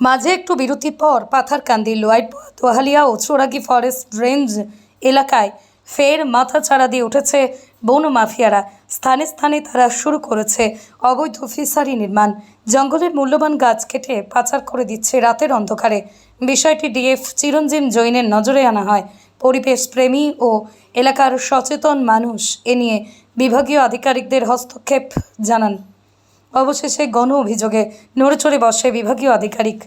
মাঝে একটু বিরতির পর পাথারকান্দি লোয়াইট দোহালিয়া ও চোরাগি ফরেস্ট রেঞ্জ এলাকায় ফের মাথা চাড়া দিয়ে উঠেছে বন মাফিয়ারা। স্থানে স্থানে তারা শুরু করেছে অবৈধ ফিসারি নির্মাণ। জঙ্গলের মূল্যবান গাছ কেটে পাচার করে দিচ্ছে রাতের অন্ধকারে। বিষয়টি ডিএফ চিরঞ্জীব জৈনের নজরে আনা হয়। পরিবেশ প্রেমী ও এলাকার সচেতন মানুষ এ নিয়ে বিভাগীয় আধিকারিকদের হস্তক্ষেপ জানান। অবশেষে গণ অভিযোগে নড়েচড়ে বসে বিভাগীয় আধিকারিক।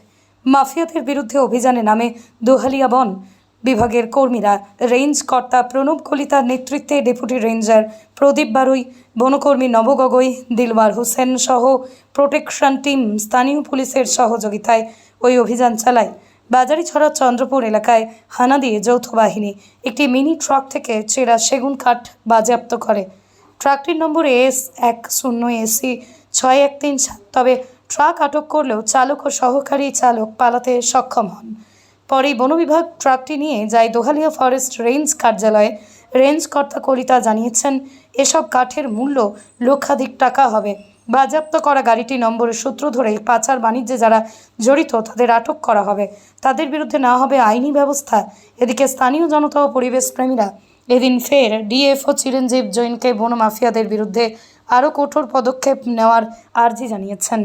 মাফিয়াদের বিরুদ্ধে অভিযানে নামে দোহালিয়া বন। বিভাগের কর্মীরা রেঞ্জ কর্তা প্রণব কলিতার নেতৃত্বে ডেপুটি রেঞ্জার প্রদীপ বারুই, বনকর্মী নব গগৈ দিলওয়ার হোসেন সহ প্রোটেকশন টিম স্থানীয় পুলিশের সহযোগিতায় ওই অভিযান চালায়। বাজারিছড়া চন্দ্রপুর এলাকায় হানা দিয়ে যৌথ বাহিনী একটি মিনি ট্রাক থেকে চেরা সেগুন কাঠ বাজেয়াপ্ত করে। ট্রাকটির নম্বর এস এক শূন্য এসি ছয় এক তিন সাত। তবে ট্রাক আটক করলেও চালক ও সহকারী চালক পালাতে সক্ষম হন। পরে বন বিভাগ ট্রাকটি নিয়ে যায় দোহালিয়া ফরেস্ট রেঞ্জ কার্যালয়ে। রেঞ্জ কর্তা কলিতা জানিয়েছেন, এসব কাঠের মূল্য লক্ষাধিক টাকা হবে। বাজেয়াপ্ত করা গাড়িটি নম্বরের সূত্র ধরে পাচার বাণিজ্যে যারা জড়িত, তাদের আটক করা হবে। তাদের বিরুদ্ধে না হবে আইনি ব্যবস্থা। এদিকে স্থানীয় জনতা ও পরিবেশ প্রেমীরা এদিন ফের ডিএফও চিরঞ্জীব জৈনকে বন মাফিয়াদের বিরুদ্ধে আরও কঠোর পদক্ষেপ নেওয়ার আর্জি জানিয়েছেন।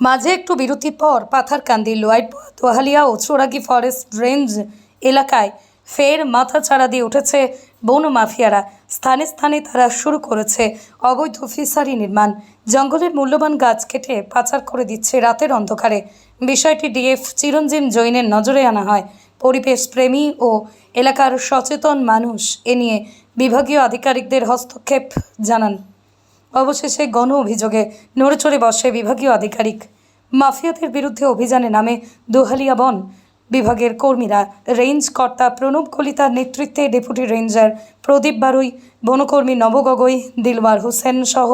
মাঝে একটু বিরতির পর পাথারকান্দি লোয়াইট দোহালিয়া ও চোরাগি ফরেস্ট রেঞ্জ এলাকায় ফের মাথা চাড়া দিয়ে উঠেছে বন মাফিয়ারা। স্থানে স্থানে তারা শুরু করেছে অবৈধ ফিসারি নির্মাণ। জঙ্গলের মূল্যবান গাছ কেটে পাচার করে দিচ্ছে রাতের অন্ধকারে। বিষয়টি ডিএফ চিরঞ্জীব জৈনের নজরে আনা হয়। পরিবেশ প্রেমী ও এলাকার সচেতন মানুষ এ নিয়ে বিভাগীয় আধিকারিকদের হস্তক্ষেপ জানান। অবশেষে গণ অভিযোগে নড়েচড়ে বসে বিভাগীয় আধিকারিক। মাফিয়াদের বিরুদ্ধে অভিযানে নামে দোহালিয়া বন। বিভাগের কর্মীরা রেঞ্জ কর্তা প্রণব কলিতার নেতৃত্বে ডেপুটি রেঞ্জার প্রদীপ বারুই, বনকর্মী নব গগৈ দিলওয়ার হোসেন সহ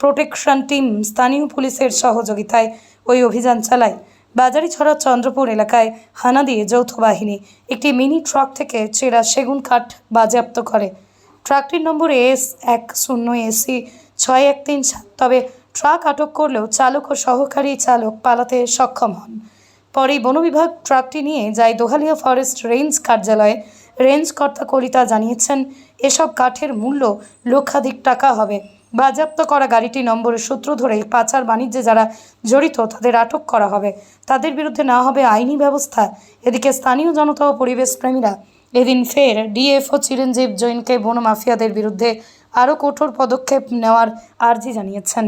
প্রোটেকশন টিম স্থানীয় পুলিশের সহযোগিতায় ওই অভিযান চালায়। বাজারিছড়া চন্দ্রপুর এলাকায় হানা দিয়ে যৌথ বাহিনী একটি মিনি ট্রাক থেকে চেরা সেগুন কাঠ বাজেয়াপ্ত করে। ট্রাকটির নম্বর এস এক শূন্য এসি ছয় এক তিন সাত। তবে ট্রাক আটক করলেও চালক ও সহকারী চালক পালাতে সক্ষম হন। পরে বন বিভাগ ট্রাকটি নিয়ে যায় দোহালিয়া ফরেস্ট রেঞ্জ কার্যালয়ে। রেঞ্জ কর্তা কলিতা জানিয়েছেন, এসব কাঠের মূল্য লক্ষাধিক টাকা হবে। বাজেয়াপ্ত করা গাড়িটি নম্বরের সূত্র ধরে পাচার বাণিজ্যে যারা জড়িত, তাদের আটক করা হবে। তাদের বিরুদ্ধে না হবে আইনি ব্যবস্থা। এদিকে স্থানীয় জনতা ও পরিবেশ প্রেমীরা এদিন ফের ডিএফও চিরঞ্জীব জৈনকে বন মাফিয়াদের বিরুদ্ধে আরও কঠোর পদক্ষেপ নেওয়ার আর্জি জানিয়েছেন।